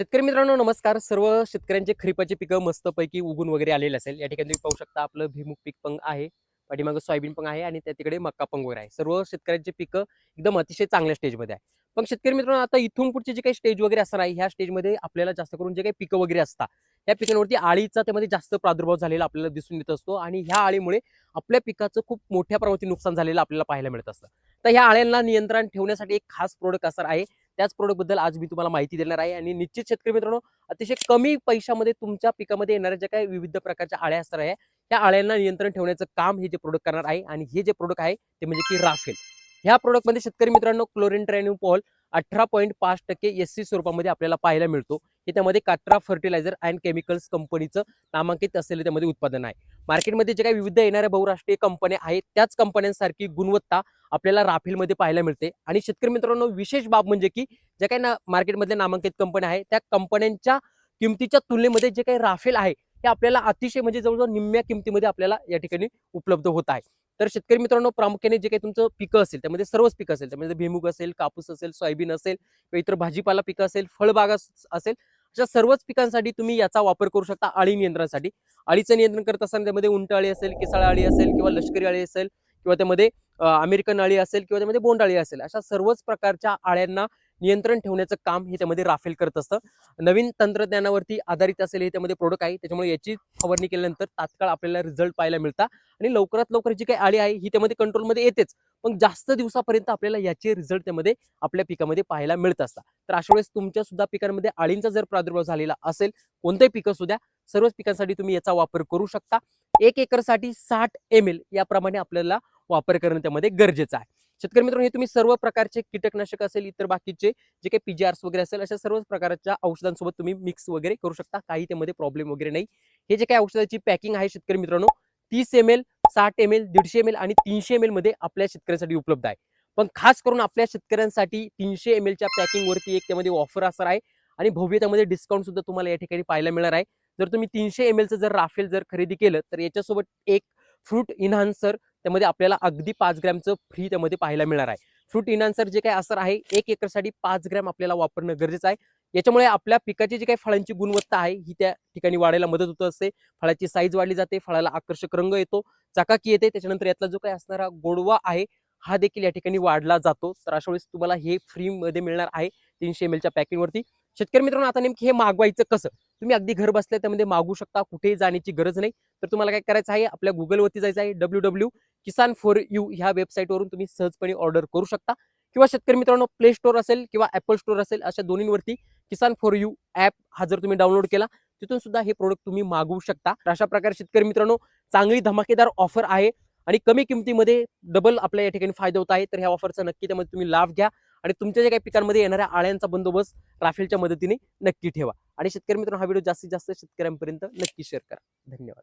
शेतकरी मित्रांनो नमस्कार. सर्व शेतकऱ्यांचे खरीपाचे पिकं मस्तपैकी उगून वगैरे आलेले असेल. या ठिकाणी तुम्ही पाहू शकता आपलं भीमुख पीक पंग आहे. पाठीमागं सोयाबीन पंग आहे आणि त्या तिकडे मक्का पंग वगैरे आहे. सर्व शेतकऱ्यांचे पिकं एकदम अतिशय चांगल्या स्टेजमध्ये आहे. पण शेतकरी मित्रांनो आता इथून पुढचे जे काही स्टेज वगैरे असणार आहे ह्या स्टेजमध्ये आपल्याला जास्त करून जे काही पिकं वगैरे असतात त्या पिकांवरती आळीचा त्यामध्ये जास्त प्रादुर्भाव झालेला आपल्याला दिसून येत असतो आणि ह्या आळीमुळे आपल्या पिकाचं खूप मोठ्या प्रमाणात नुकसान झालेलं आपल्याला पाहायला मिळत असतं. तर ह्या आळ्यांना नियंत्रण ठेवण्यासाठी एक खास प्रोडक्ट असणार आहे त्याच प्रोडक्टबद्दल आज मी तुम्हाला माहिती देणार आहे. आणि निश्चित शेतकरी मित्रांनो अतिशय कमी पैशामध्ये तुमच्या पिकामध्ये येणाऱ्या ज्या काही विविध प्रकारच्या आळ्या असणार आहे त्या आळ्यांना नियंत्रण ठेवण्याचं काम हे जे प्रोडक्ट करणार आहे. आणि हे जे प्रोडक्ट आहे ते म्हणजे की राफेल. ह्या प्रोडक्टमध्ये शेतकरी मित्रांनो क्लोरिन ट्रॅन्युपॉल अठरा पॉईंट पाच टक्के एस सी स्वरूपामध्ये आपल्याला पाहायला मिळतो. हे त्यामध्ये कात्रा फर्टिलायझर अँड केमिकल्स कंपनीचं नामांकित असलेलं त्यामध्ये उत्पादन आहे. मार्केटमध्ये जे काही विविध येणाऱ्या बहुराष्ट्रीय कंपन्या आहेत त्याच कंपन्यांसारखी गुणवत्ता आपल्याला राफेलमध्ये पाहायला मिळते. आणि शेतकरी मित्रांनो विशेष बाब म्हणजे की ज्या काही ना मार्केटमधल्या नामांकित कंपन्या आहे त्या कंपन्यांच्या किमतीच्या तुलनेमध्ये जे काही राफेल आहे हे आपल्याला अतिशय म्हणजे जवळजवळ निम्म्या किमतीमध्ये आपल्याला या ठिकाणी उपलब्ध होत आहे. तर शेतकरी मित्रांनो प्रामुख्याने जे काही तुमचं पिकं असेल त्यामध्ये सर्वच पिकं असेल त्यामध्ये भुईमुग असेल कापूस असेल सोयाबीन असेल किंवा इतर भाजीपाला पिकं असेल फळबाग असेल अशा सर्वच पिकांसाठी तुम्ही याचा वापर करू शकता अळी नियंत्रणासाठी. अळीचं नियंत्रण करत असताना त्यामध्ये उंट अळी असेल किसाळ अळी असेल किंवा लष्करी अळी असेल किंवा त्यामध्ये अमेरिकन अळी असेल किंवा त्यामध्ये बोंड अळी असेल अशा सर्वच प्रकारच्या अळ्यांना नियंत्रण ठेवण्याचं काम हे त्यामध्ये राफेल करत असतं. नवीन तंत्रज्ञानावरती आधारित असेल हे त्यामध्ये प्रोडक्ट आहे त्याच्यामुळे याची फवारणी केल्यानंतर तात्काळ आपल्याला रिझल्ट पाहायला मिळतात आणि लवकरात लवकर जी काही आळी आहे ही त्यामध्ये कंट्रोलमध्ये येतेच. पण जास्त दिवसापर्यंत आपल्याला याचे रिझल्ट त्यामध्ये आपल्या पिकामध्ये पाहायला मिळत असतात. तर अशा वेळेस तुमच्या सुद्धा पिकांमध्ये आळींचा जर प्रादुर्भाव झालेला असेल कोणत्याही पिकं सुद्धा सर्वच पिकांसाठी तुम्ही याचा वापर करू शकता. एक एकरसाठी साठ एम एल याप्रमाणे आपल्याला वापर करणं त्यामध्ये गरजेचं आहे. शेतकरी मित्रांनो हे तुम्ही सर्व प्रकारचे कीटकनाशक असेल इतर बाकीचे जे काही पीजीआर्स वगैरे असेल अशा सर्व प्रकारच्या औषधांसोबत तुम्ही मिक्स वगैरे करू शकता. काही त्यामध्ये प्रॉब्लेम वगैरे नाही. हे जे काही औषधाची पॅकिंग आहे शेतकरी मित्रांनो तीस एम एल साठ एम एल दीडशे एम एल आणि तीनशे एम एलमध्ये आपल्या शेतकऱ्यांसाठी उपलब्ध आहे. पण खास करून आपल्या शेतकऱ्यांसाठी तीनशे एम एलच्या पॅकिंग वरती एक त्यामध्ये ऑफर असणार आहे. आणि भव्य त्यामध्ये डिस्काउंट सुद्धा तुम्हाला या ठिकाणी पाहायला मिळणार आहे. जर तुम्ही तीनशे एम एलचं जर राफेल जर खरेदी केलं तर याच्यासोबत एक फ्रूट इन्हान्सर त्यामध्ये आपल्याला अगदी पाच ग्रॅमचं फ्री त्यामध्ये पाहायला मिळणार आहे. फ्रूट इन्हान्सर जे काही असर आहे एक एकरसाठी पाच ग्रॅम आपल्याला वापरणं गरजेचं आहे. याच्यामुळे आपल्या पिकाची जी काही फळांची गुणवत्ता आहे ही त्या ठिकाणी वाढायला मदत होत असते. फळाची साईज वाढली जाते फळाला आकर्षक रंग येतो चकाकी येते. त्याच्यानंतर यातला जो काही असणारा गोडवा आहे हा देखील या ठिकाणी वाढला जातो. तर अशा वेळेस तुम्हाला हे फ्रीमध्ये मिळणार आहे तीनशे एम एलच्या पॅकिंगवरती शेतकरी मित्रांनो आता नेमकी हे मागवायचं कसं? तुम्ही अगदी घर बसल्या त्यामध्ये मागू शकता कुठेही जाण्याची गरज नाही. तर तुम्हाला काय करायचं आहे आपल्या गुगलवरती जायचं आहे W W Kisan for you ह्या वेबसाईटवरून तुम्ही सहजपणे ऑर्डर करू शकता. किंवा शेतकरी मित्रांनो प्ले स्टोअर असेल किंवा ऍपल स्टोअर असेल अशा दोन्हीवरती किसान फॉर यू ऍप हा जर तुम्ही डाउनलोड केला तिथून सुद्धा हे प्रोडक्ट तुम्ही मागवू शकता. अशा प्रकारे शेतकरी मित्रांनो चांगली धमाकेदार ऑफर आहे. आणि कमी किमतीमध्ये डबल आपल्या या ठिकाणी फायदा होत आहे. तर ह्या ऑफरचा नक्की त्यामध्ये तुम्ही लाभ घ्या. आणि तुमच्या ज्या काही पिकांमध्ये येणाऱ्या आळ्यांचा बंदोबस्त राफेलच्या मदतीने नक्की ठेवा. आणि शेतकरी मित्रांनो हा व्हिडिओ जास्तीत जास्त शेतकऱ्यांपर्यंत नक्की शेअर करा. धन्यवाद.